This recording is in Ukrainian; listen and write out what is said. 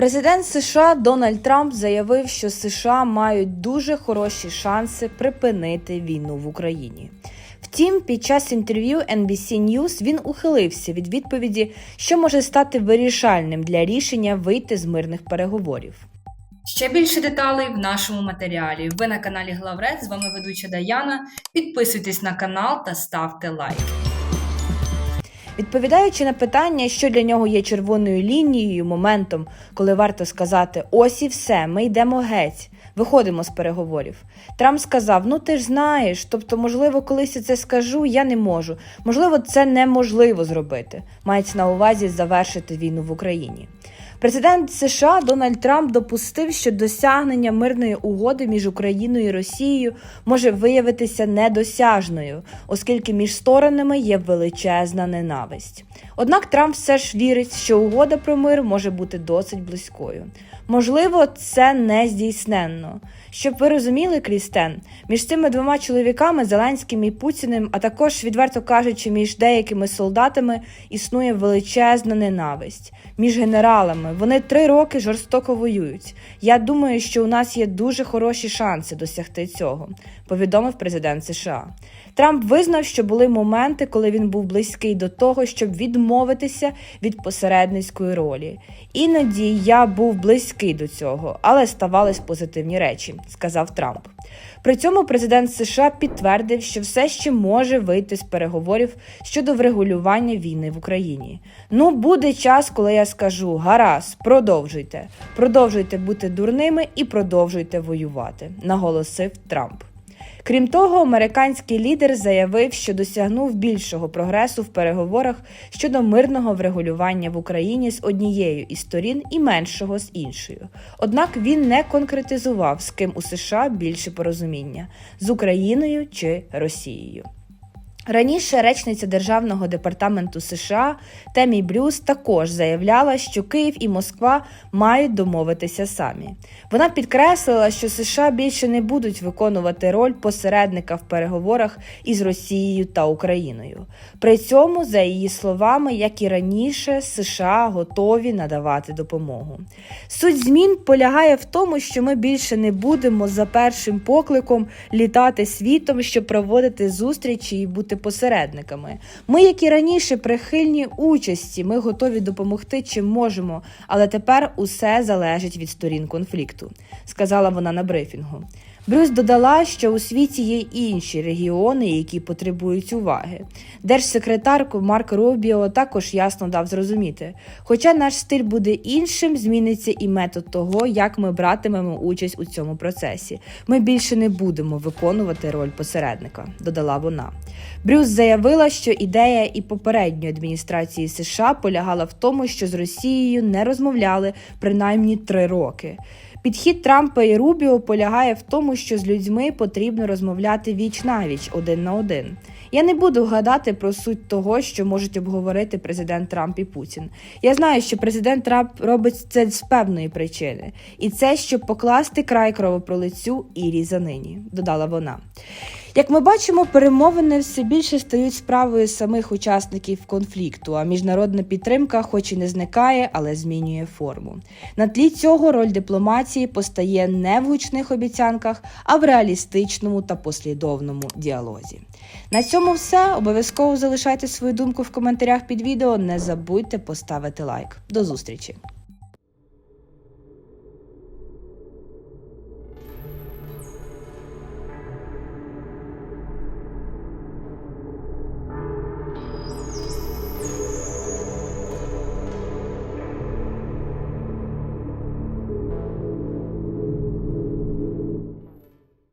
Президент США Дональд Трамп заявив, що США мають дуже хороші шанси припинити війну в Україні. Втім, під час інтерв'ю NBC News він ухилився від відповіді, що може стати вирішальним для рішення вийти з мирних переговорів. Ще більше деталей в нашому матеріалі. Ви на каналі Главред. З вами ведуча Даяна. Підписуйтесь на канал та ставте лайк. Відповідаючи на питання, що для нього є червоною лінією, моментом, коли варто сказати ось і все, ми йдемо геть, виходимо з переговорів. Трамп сказав: Ну ти ж знаєш, тобто, можливо, колись я це скажу, я не можу. Можливо, це неможливо зробити. Мається на увазі завершити війну в Україні. Президент США Дональд Трамп допустив, що досягнення мирної угоди між Україною і Росією може виявитися недосяжною, оскільки між сторонами є величезна ненависть. Однак Трамп все ж вірить, що угода про мир може бути досить близькою. Можливо, це не здійсненно. Щоб ви розуміли, Крістен, між цими двома чоловіками, Зеленським і Путіним, а також, відверто кажучи, між деякими солдатами існує величезна ненависть. Між генералами вони три роки жорстоко воюють. Я думаю, що у нас є дуже хороші шанси досягти цього, повідомив президент США. Трамп визнав, що були моменти, коли він був близький до того, щоб відмовитися від посередницької ролі. Іноді я був близький до цього, але ставались позитивні речі, сказав Трамп. При цьому президент США підтвердив, що все ще може вийти з переговорів щодо врегулювання війни в Україні. Ну, буде час, коли я скажу: гаразд, продовжуйте, продовжуйте бути дурними і продовжуйте воювати, наголосив Трамп. Крім того, американський лідер заявив, що досягнув більшого прогресу в переговорах щодо мирного врегулювання в Україні з однією із сторін і меншого з іншою. Однак він не конкретизував, з ким у США більше порозуміння з Україною чи Росією. Раніше речниця Державного департаменту США Темі Брюс також заявляла, що Київ і Москва мають домовитися самі. Вона підкреслила, що США більше не будуть виконувати роль посередника в переговорах із Росією та Україною. При цьому, за її словами, як і раніше, США готові надавати допомогу. Суть змін полягає в тому, що ми більше не будемо за першим покликом літати світом, щоб проводити зустрічі і бути посередниками. Ми, як і раніше, прихильні участі, ми готові допомогти чим можемо, але тепер усе залежить від сторін конфлікту, сказала вона на брифінгу. Брюс додала, що у світі є інші регіони, які потребують уваги. Держсекретар Марк Рубіо також ясно дав зрозуміти. Хоча наш стиль буде іншим, зміниться і метод того, як ми братимемо участь у цьому процесі. Ми більше не будемо виконувати роль посередника, додала вона. Брюс заявила, що ідея і попередньої адміністрації США полягала в тому, що з Росією не розмовляли принаймні три роки. Підхід Трампа і Рубіо полягає в тому, що з людьми потрібно розмовляти віч навіч один на один. Я не буду гадати про суть того, що можуть обговорити президент Трамп і Путін. Я знаю, що президент Трамп робить це з певної причини, і це щоб покласти край кровопролицю і різанині, додала вона. Як ми бачимо, перемовини все більше стають справою самих учасників конфлікту, а міжнародна підтримка, хоч і не зникає, але змінює форму. На тлі цього роль дипломатії постає не в гучних обіцянках, а в реалістичному та послідовному діалозі. На цьому все. Обов'язково залишайте свою думку в коментарях під відео. Не забудьте поставити лайк. До зустрічі!